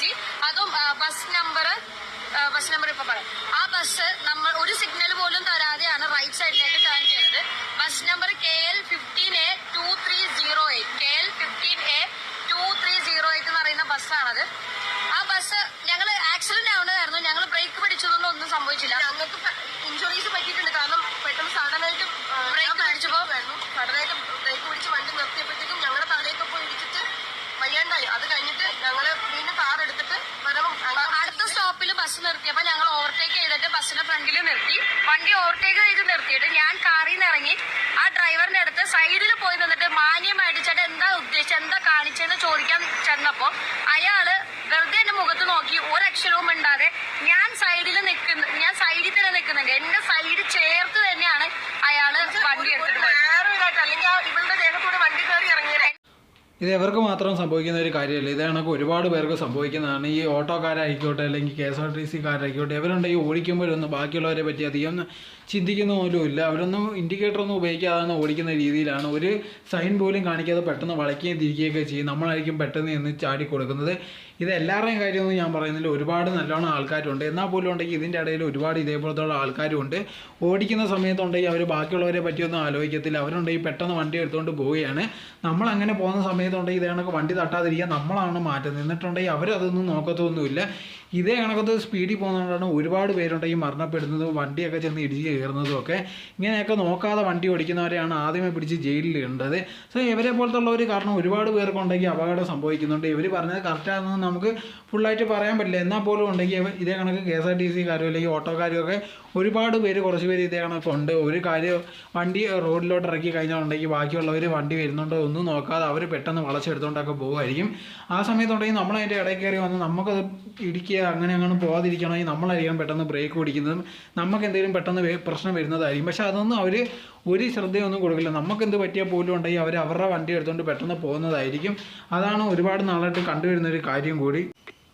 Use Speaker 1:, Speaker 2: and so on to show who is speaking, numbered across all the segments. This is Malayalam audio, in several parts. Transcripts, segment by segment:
Speaker 1: സി അതും ബസ് നമ്പർ ബസ് നമ്പർ ഇപ്പൊ പറയാം ആ ബസ് നമ്മൾ ഒരു സിഗ്നൽ പോലും തരാതെയാണ് റൈറ്റ് സൈഡിലേക്ക് ടേൺ ചെയ്തത് bus number K L fifteen A two three zero eight K L fifteen A two three zero eight എന്ന് പറയുന്ന ബസ്സാണത് ആ ബസ് ഞങ്ങൾ ആക്സിഡന്റ് ആവുന്നതായിരുന്നു. ഞങ്ങൾ ബ്രേക്ക് പിടിച്ചതൊന്നും ഒന്നും സംഭവിച്ചില്ല.
Speaker 2: ഞങ്ങൾക്ക്
Speaker 1: ബസ് നിർത്തിയപ്പോ ഞങ്ങൾ ഓവർടേക്ക് ചെയ്തിട്ട് ബസ്സിന്റെ ഫ്രണ്ടിൽ നിർത്തി. വണ്ടി ഓവർടേക്ക് ചെയ്ത് നിർത്തിയിട്ട് ഞാൻ കാറിൽ നിന്ന് ഇറങ്ങി. ആ ഡ്രൈവറിന്റെ അടുത്ത് സൈഡിൽ പോയി നിന്നിട്ട് മാന്യമായിട്ട് ചേട്ടൻ എന്താ ഉദ്ദേശിച്ചത് എന്താ കാണിച്ചതെന്ന് ചോദിക്കാൻ ചെന്നപ്പോൾ അയാൾ വെറുതെ എന്റെ മുഖത്ത് നോക്കി ഒരക്ഷരവും മിണ്ടാതെ ഞാൻ സൈഡിൽ നിൽക്കുന്ന ഞാൻ സൈഡിൽ തന്നെ നിൽക്കുന്നുണ്ട് എന്റെ സൈഡ് ചേർത്ത് തന്നെയാണ് അയാൾ വണ്ടി എടുത്തിട്ട് പോയത്
Speaker 2: നേരമായിട്ട് അല്ലെങ്കിൽ ആ ഇവളുടെ ദേഹത്തോടെ വണ്ടി കയറി ഇറങ്ങിയത്
Speaker 3: ഇത് എവർക്ക് മാത്രം സംഭവിക്കുന്ന ഒരു കാര്യമല്ല. ഇത് കണക്ക് ഒരുപാട് പേർക്ക് സംഭവിക്കുന്നതാണ്. ഈ ഓട്ടോക്കാരായിക്കോട്ടെ അല്ലെങ്കിൽ കെ എസ് ആർ ടി സിക്കാരായിക്കോട്ടെ ഇവരുണ്ടെങ്കിൽ ഓടിക്കുമ്പോഴൊന്നും ബാക്കിയുള്ളവരെ പറ്റി അധികം ചിന്തിക്കുന്ന പോലും ഇല്ല. അവരൊന്നും ഇൻഡിക്കേറ്റർ ഒന്നും ഉപയോഗിക്കാതെ ഓടിക്കുന്ന രീതിയിലാണ്. ഒരു സൈൻ പോലും കാണിക്കാതെ പെട്ടെന്ന് വളയ്ക്കുകയും തിരിക്കുകയൊക്കെ ചെയ്യും. നമ്മളായിരിക്കും പെട്ടെന്ന് എന്ന് ചാടി കൊടുക്കുന്നത്. ഇത് എല്ലാവരുടെയും കാര്യമൊന്നും ഞാൻ പറയുന്നില്ല. ഒരുപാട് നല്ലോണം ആൾക്കാരുണ്ട്. എന്നാൽ പോലും ഉണ്ടെങ്കിൽ ഇതിന്റെ ഇടയിൽ ഒരുപാട് ഇതേപോലത്തുള്ള ആൾക്കാരുണ്ട്. ഓടിക്കുന്ന സമയത്തുണ്ടെങ്കിൽ അവർ ബാക്കിയുള്ളവരെ പറ്റിയൊന്നും ആലോചിക്കത്തില്ല. അവരുണ്ടെങ്കിൽ പെട്ടെന്ന് വണ്ടി എടുത്തുകൊണ്ട് പോവുകയാണ്. നമ്മൾ അങ്ങനെ പോകുന്ന സമയത്തുണ്ടെങ്കിൽ ഇതേ കണക്ക് വണ്ടി തട്ടാതിരിക്കാൻ നമ്മളാണ് മാറ്റുന്നത്. എന്നിട്ടുണ്ടെങ്കിൽ അവരതൊന്നും നോക്കത്തൊന്നുമില്ല. ഇതേ കണക്കത്ത് സ്പീഡിൽ പോകുന്നതുകൊണ്ടാണ് ഒരുപാട് പേരുണ്ട് ഈ മരണപ്പെടുന്നതും വണ്ടിയൊക്കെ ചെന്ന് ഇടിച്ച് കയറുന്നതും ഒക്കെ. ഇങ്ങനെയൊക്കെ നോക്കാതെ വണ്ടി ഓടിക്കുന്നവരെയാണ് ആദ്യമേ പിടിച്ച് ജയിലിൽ ഇടേണ്ടത്. സോ ഇവരെ പോലത്തുള്ളവർ കാരണം ഒരുപാട് പേർക്കുണ്ടെങ്കിൽ അപകടം സംഭവിക്കുന്നുണ്ട്. ഇവർ പറഞ്ഞത് കറക്റ്റാണെന്ന് നമുക്ക് ഫുള്ളായിട്ട് പറയാൻ പറ്റില്ല. എന്നാൽ പോലും ഉണ്ടെങ്കിൽ ഇതേ കണക്ക് കെ എസ് ആർ ടി സിക്കാരും അല്ലെങ്കിൽ ഓട്ടോക്കാരും ഒക്കെ ഒരുപാട് പേര് കുറച്ച് പേര് ഇതേ കണക്ക് ഉണ്ട് ഒരു കാര്യം വണ്ടി റോഡിലോട്ട് ഇറക്കി കഴിഞ്ഞാലുണ്ടെങ്കിൽ ബാക്കിയുള്ളവർ വണ്ടി വരുന്നുണ്ടോ ഒന്നും നോക്കാതെ അവർ പെട്ടെന്ന് വളച്ചെടുത്തുകൊണ്ടൊക്കെ പോകുമായിരിക്കും ആ സമയത്തുണ്ടെങ്കിൽ നമ്മൾ അതിന്റെ ഇടയിൽ കയറി വന്ന് നമുക്കത് ഇടിക്കുക അങ്ങനെ അങ്ങനെ പോകാതിരിക്കണമെങ്കിൽ നമ്മളായിരിക്കും പെട്ടെന്ന് ബ്രേക്ക് പിടിക്കുന്നതും നമുക്ക് എന്തെങ്കിലും പെട്ടെന്ന് പ്രശ്നം വരുന്നതായിരിക്കും. പക്ഷേ അതൊന്നും അവർ ഒരു ശ്രദ്ധയൊന്നും കൊടുക്കില്ല. നമുക്ക് എന്ത് പറ്റിയാൽ പോലും ഉണ്ടെങ്കിൽ അവർ അവരുടെ വണ്ടി എടുത്തുകൊണ്ട് പെട്ടെന്ന് പോകുന്നതായിരിക്കും. അതാണ് ഒരുപാട് നാളായിട്ട് കണ്ടുവരുന്ന ഒരു കാര്യം കൂടി.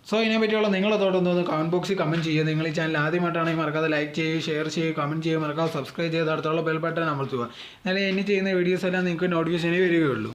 Speaker 3: സോ ഇതിനെ പറ്റിയുള്ള നിങ്ങളതോടൊന്ന് കമന്റ് ബോക്സിൽ കമന്റ് ചെയ്യുക. നിങ്ങൾ ഈ ചാനൽ ആദ്യമായിട്ടാണെങ്കിൽ മറക്കാതെ ലൈക്ക് ചെയ്യുക ഷെയർ ചെയ്യുക കമന്റ് ചെയ്യുക. മറക്കാതെ സബ്സ്ക്രൈബ് ചെയ്ത് അടുത്തുള്ള ബെൽ ബട്ടൺ അമർത്തുക. എന്നാലേ ഇനി ചെയ്യുന്ന വീഡിയോസ് എല്ലാം നിങ്ങൾക്ക് നോട്ടിഫിക്കേഷനേ വരികയുള്ളൂ.